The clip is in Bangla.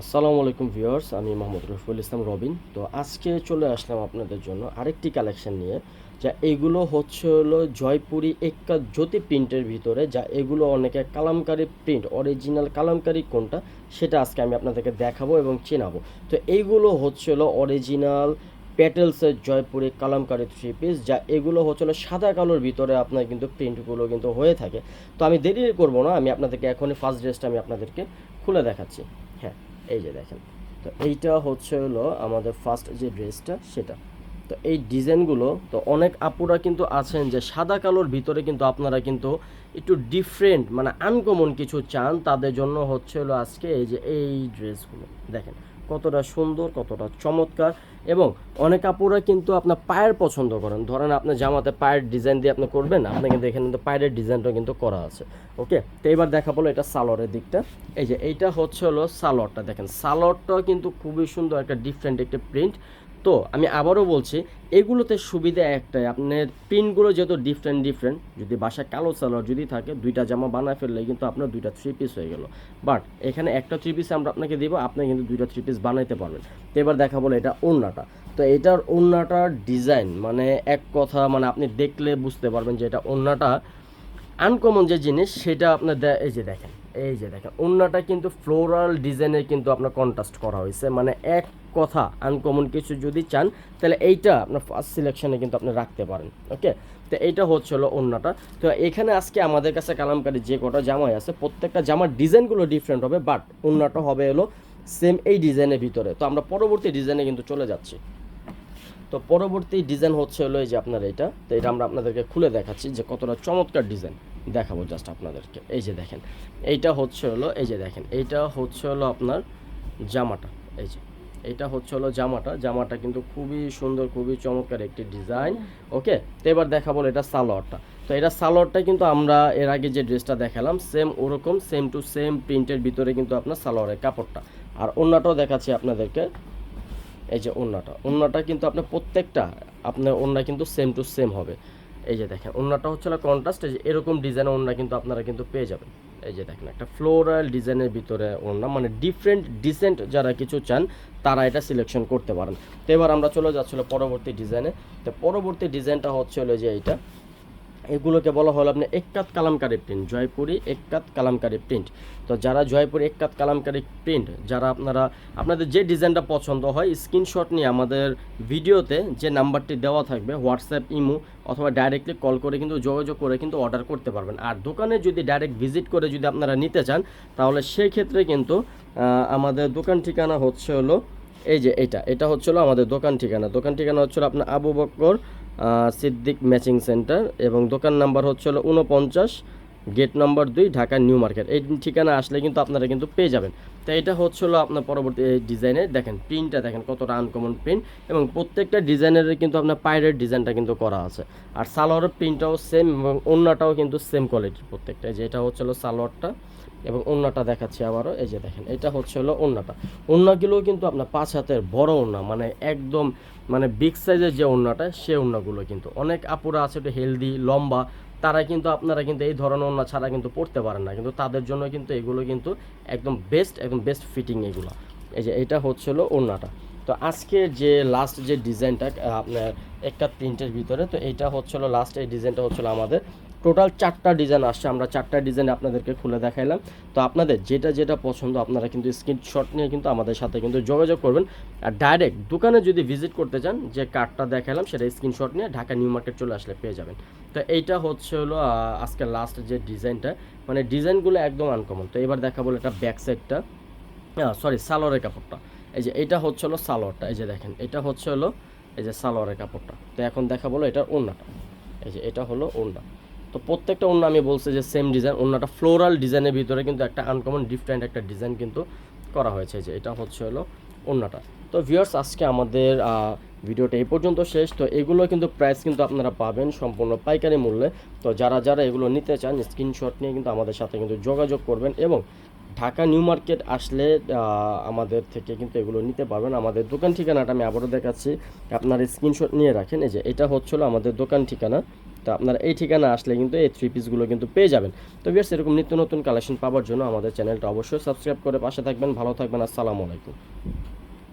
আসসালামু আলাইকুম ভিউয়ার্স, আমি মোহাম্মদ রফিউল ইসলাম রবিন। তো আজকে চলে আসলাম আপনাদের জন্য আরেকটি কালেকশন নিয়ে, যা এগুলো হচ্ছে হলো জয়পুরি এক্কা জ্যোতি প্রিন্টের ভিতরে, যা এগুলো অনেকে কালামকারি প্রিন্ট অরিজিনাল কালামকারি কোনটা, সেটা আজকে আমি আপনাদেরকে দেখাবো এবং চেনাবো। তো এইগুলো হচ্ছে হলো অরিজিনাল প্যাটেলসের জয়পুরি কালামকারি থ্রি পিস যা এগুলো হচ্ছে সাদা কালোর ভিতরে আপনার কিন্তু প্রিন্টগুলো কিন্তু হয়ে থাকে। তো আমি দেরি করব না, আমি আপনাদেরকে এখনই ফার্স্ট ড্রেসটা আমি আপনাদেরকে খুলে দেখাচ্ছি। হ্যাঁ। এই যে দেখেন, তো এইটা হচ্ছে হলো আমাদের ফার্স্ট যে ড্রেসটা সেটা। তো এই ডিজাইনগুলো, তো অনেক আপুরা কিন্তু আছেন যে সাদা কালোর ভিতরে কিন্তু আপনারা কিন্তু একটু ডিফারেন্ট মানে আনকমন কিছু চান, তাদের জন্য হচ্ছে হলো আজকে এই যে এই ড্রেসগুলো দেখেন কতটা সুন্দর, কতটা চমৎকার এবং অনেক আপুরা কিন্তু আপনার পায়ের পছন্দ করেন। ধরেন আপনার জামাতে পায়ের ডিজাইন দিয়ে আপনি করবেন, আপনি কিন্তু এখানে কিন্তু পায়ের ডিজাইনটা কিন্তু করা আছে। ওকে তো এবার দেখা বলো এটা সালোয়ারের দিকটা। এই যে এইটা হচ্ছে হলো সালোয়ারটা। দেখেন, সালোয়ারটাও কিন্তু খুবই সুন্দর একটা ডিফারেন্ট একটা প্রিন্ট তো আমি আবারও বলছি, এগুলোতে সুবিধা একটাই, আপনার প্রিন্টগুলো যেহেতু ডিফারেন্ট ডিফারেন্ট যদি বাসায় কালো সালোয়ার যদি থাকে, দুইটা জামা বানায় ফেললে কিন্তু আপনার দুইটা থ্রি পিস হয়ে গেল। বাট এখানে একটা থ্রি পিস আমরা আপনাকে দিব, আপনি কিন্তু দুইটা থ্রি পিস বানাইতে পারবেন। তো এবার দেখা বলো এটা ওড়নাটা। তো এটার ওড়নাটার ডিজাইন মানে এক কথা মানে আপনি দেখলে বুঝতে পারবেন যে এটা ওড়নাটা আনকমন যে জিনিস, সেটা আপনার এই যে দেখেন, এই যে দেখেন অন্যটা কিন্তু ফ্লোরাল ডিজাইনের কিন্তু আপনার কন্ট্রাস্ট করা হয়েছে। মানে এক কথা আনকমন কিছু যদি চান, তাহলে এইটা আপনার ফার্স্ট সিলেকশনে কিন্তু আপনি রাখতে পারেন ওকে তো এইটা হচ্ছে হলো অন্যটা। তো এখানে আজকে আমাদের কাছে কালামকারি যে কটা জামাই আছে, প্রত্যেকটা জামার ডিজাইনগুলো ডিফারেন্ট হবে বাট অন্যটা হবে হলো সেম এই ডিজাইনের ভিতরে। তো আমরা পরবর্তী ডিজাইনে কিন্তু চলে যাচ্ছি। তো পরবর্তী ডিজাইন হচ্ছে হলো এই যে আপনার এটা তো এটা আমরা আপনাদেরকে খুলে দেখাচ্ছি যে কতটা চমৎকার ডিজাইন দেখাবো জাস্ট আপনাদেরকে। এই যে দেখেন, এইটা হচ্ছে হলো, এই যে দেখেন, এইটা হচ্ছে হলো আপনার জামাটা। এই যে এইটা হচ্ছে হলো জামাটা। জামাটা কিন্তু খুবই সুন্দর, খুবই চমৎকার একটি ডিজাইন। ওকে? তো এবার দেখাবো এটা সালোয়ারটা। তো এটা সালোয়ারটা কিন্তু আমরা এর আগে যে ড্রেসটা দেখালাম, সেম ওরকম, সেম টু সেম প্রিন্টের ভিতরে কিন্তু আপনার সালোয়ারের কাপড়টা। আর অন্যটাও দেখাচ্ছি আপনাদেরকে। এই যে ওন্নাটা। ওন্নাটা কিন্তু আপনার প্রত্যেকটা, আপনার ওন্না কিন্তু সেম টু সেম হবে। এই যে দেখেন ওনাটা হচ্ছে না কন্ট্রাস্ট এই যে এরকম ডিজাইনের ওনা কিন্তু আপনারা কিন্তু পেয়ে যাবেন। এই যে দেখেন, একটা ফ্লোরাল ডিজাইনের ভিতরে ওড়না মানে ডিফারেন্ট ডিসেন্ট যারা কিছু চান, তারা এটা সিলেকশন করতে পারেন। তো এবার আমরা চলে যাচ্ছিল পরবর্তী ডিজাইনে তো পরবর্তী ডিজাইনটা হচ্ছে হলো যে এইটা। এগুলোকে বলা হলো আপনি এক্কাত কালামকারী প্রিন্ট জয়পুরি এক্কাত কালামকারী প্রিন্ট তো যারা জয়পুরি এক্কাত কালামকারী প্রিন্ট যারা আপনারা, আপনাদের যে ডিজাইনটা পছন্দ হয় স্ক্রিনশট নিয়ে আমাদের ভিডিওতে যে নাম্বারটি দেওয়া থাকবে হোয়াটসঅ্যাপ ইমো অথবা ডাইরেক্টলি কল করে কিন্তু যোগাযোগ করে কিন্তু অর্ডার করতে পারবেন। আর দোকানে যদি ডাইরেক্ট ভিজিট করে যদি আপনারা নিতে চান, তাহলে সেই ক্ষেত্রে কিন্তু আমাদের দোকান ঠিকানা হচ্ছে হলো, এই যে এটা এটা হচ্ছিল আমাদের দোকান ঠিকানা। দোকান ঠিকানা হচ্ছিল আপনার আবু বক্কর সিদ্দিক ম্যাচিং সেন্টার এবং দোকান নাম্বার হচ্ছে হলো উনপঞ্চাশ গেট নাম্বার দুই ঢাকা নিউ মার্কেট। এই ঠিকানা আসলে কিন্তু আপনারা কিন্তু পেয়ে যাবেন। তো এটা হচ্ছে হলো আপনার পরবর্তী এই ডিজাইনে, দেখেন, প্রিন্টটা দেখেন, কতটা আনকমন প্রিন্ট এবং প্রত্যেকটা ডিজাইনের কিন্তু আপনার পায়ের ডিজাইনটা কিন্তু করা আছে। আর সালোয়ারের প্রিন্টটাও সেম এবং অন্যটাও কিন্তু সেম কোয়ালিটির প্রত্যেকটা এই যে হচ্ছে হলো সালোয়ারটা এবং ওন্নাটা দেখাচ্ছি আবারও, এই যে দেখেন, এটা হচ্ছে হলো ওন্নাটা। ওন্নাগুলোও কিন্তু আপনার পাঁচ হাতের বড় ওন্না মানে একদম মানে বিগ সাইজের যে ওন্নাটা, সে ওন্নাগুলো কিন্তু। অনেক আপুরা আছে একটু হেলদি লম্বা, তারা কিন্তু আপনারা কিন্তু এই ধরনের ওন্না ছাড়া কিন্তু পড়তে পারেন না, কিন্তু তাদের জন্য কিন্তু এগুলো কিন্তু একদম বেস্ট একদম বেস্ট ফিটিং এগুলো। এই যে এটা হচ্ছে হলো ওন্নাটা। তো আজকে যে লাস্ট যে ডিজাইনটা আপনার একটা প্রিন্টের ভিতরে, তো এইটা হচ্ছিল লাস্ট এই ডিজাইনটা হচ্ছিল আমাদের টোটাল চারটা ডিজাইন আসছে, আমরা চারটা ডিজাইন আপনাদেরকে খুলে দেখাইলাম। তো আপনাদের যেটা যেটা পছন্দ, আপনারা কিন্তু স্ক্রিনশট নিয়ে কিন্তু আমাদের সাথে কিন্তু যোগাযোগ করবেন। আর ডাইরেক্ট দোকানে যদি ভিজিট করতে চান, যে কার্ডটা দেখালাম সেটা স্ক্রিনশট নিয়ে ঢাকা নিউ মার্কেট চলে আসলে পেয়ে যাবেন। তো এইটা হচ্ছে হলো আজকে লাস্ট যে ডিজাইনটা মানে ডিজাইনগুলো একদম আনকমন তো এবার দেখাবো এটা ব্যাক সাইডটা সরি সালোয়ারের কাপড়টা। এই যে এটা হচ্ছে হলো সালোয়ারটা, এই যে দেখেন, এটা হচ্ছে হলো, এই যে সালোয়ারের কাপড়টা। তো এখন দেখা বলো এটা ওড়নাটা। এই যে এটা হলো ওড়না। তো প্রত্যেকটা অন্য আমি বলছি যে সেম ডিজাইন অন্যটা ফ্লোরাল ডিজাইনের ভিতরে কিন্তু একটা আনকমন ডিফারেন্ট একটা ডিজাইন কিন্তু করা হয়েছে যে এটা হচ্ছে হলো ওড়নাটা তো ভিউয়ার্স আজকে আমাদের ভিডিওটা এই পর্যন্ত শেষ। তো এগুলো কিন্তু প্রাইস কিন্তু আপনারা পাবেন সম্পূর্ণ পাইকারি মূল্যে। তো যারা যারা এগুলো নিতে চান স্ক্রিনশট নিয়ে কিন্তু আমাদের সাথে কিন্তু যোগাযোগ করবেন এবং ঢাকা নিউ মার্কেট আসলে আমাদের থেকে কিন্তু এগুলো নিতে পারবেন। আমাদের দোকান ঠিকানাটা আমি আবারও দেখাচ্ছি। আপনার স্ক্রিনশট নিয়ে রাখেন। এই যে, এটা হচ্ছিল আমাদের দোকান ঠিকানা। তো আপনার এই ঠিকানা আসলে কিন্তু এই থ্রি পিসগুলো কিন্তু পেয়ে যাবেন। তো বিয়ার্স এরকম নিত্য নতুন কালেকশন পাওয়ার জন্য আমাদের চ্যানেলটা অবশ্যই সাবস্ক্রাইব করে পাশে থাকবেন। ভালো থাকবেন। আসসালামু আলাইকুম।